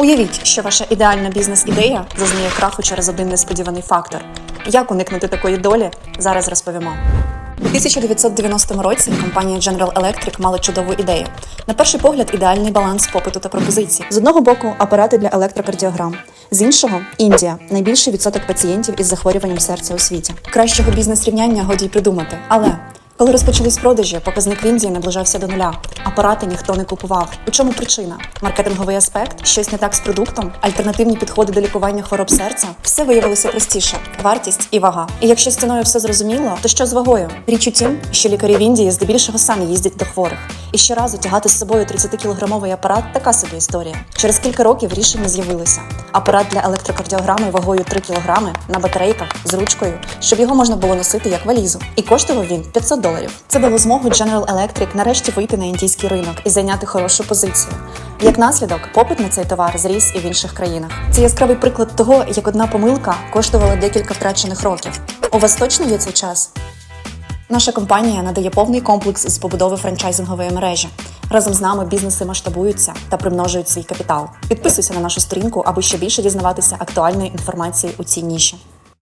Уявіть, що ваша ідеальна бізнес-ідея зазнає краху через один несподіваний фактор. Як уникнути такої долі? Зараз розповімо. У 1990 році компанія General Electric мала чудову ідею. На перший погляд, ідеальний баланс попиту та пропозицій. З одного боку апарати для електрокардіограм, з іншого Індія найбільший відсоток пацієнтів із захворюванням серця у світі. Кращого бізнес-рівняння годі й придумати. Але коли розпочались продажі, показник в Індії наближався до нуля. Апарати ніхто не купував. У чому причина? Маркетинговий аспект, щось не так з продуктом, альтернативні підходи до лікування хвороб серця. Все виявилося простіше: вартість і вага. І якщо з ціною все зрозуміло, то що з вагою? Річ у тім, що лікарі в Індії здебільшого самі їздять до хворих. І щоразу тягати з собою 30-кілограмовий апарат така собі історія. Через кілька років рішення з'явилося. Апарат для електрокардіограми вагою 3 кілограми на батарейках з ручкою, щоб його можна було носити як валізу. І коштував він 500 доларів. Це дало змогу General Electric нарешті вийти на індійський ринок і зайняти хорошу позицію. Як наслідок, попит на цей товар зріс і в інших країнах. Це яскравий приклад того, як одна помилка коштувала декілька втрачених років. У вас точно є цей час? Наша компанія надає повний комплекс з побудови франчайзингової мережі. Разом з нами бізнеси масштабуються та примножують свій капітал. Підписуйся на нашу сторінку, аби ще більше дізнаватися актуальної інформації у цій ніші.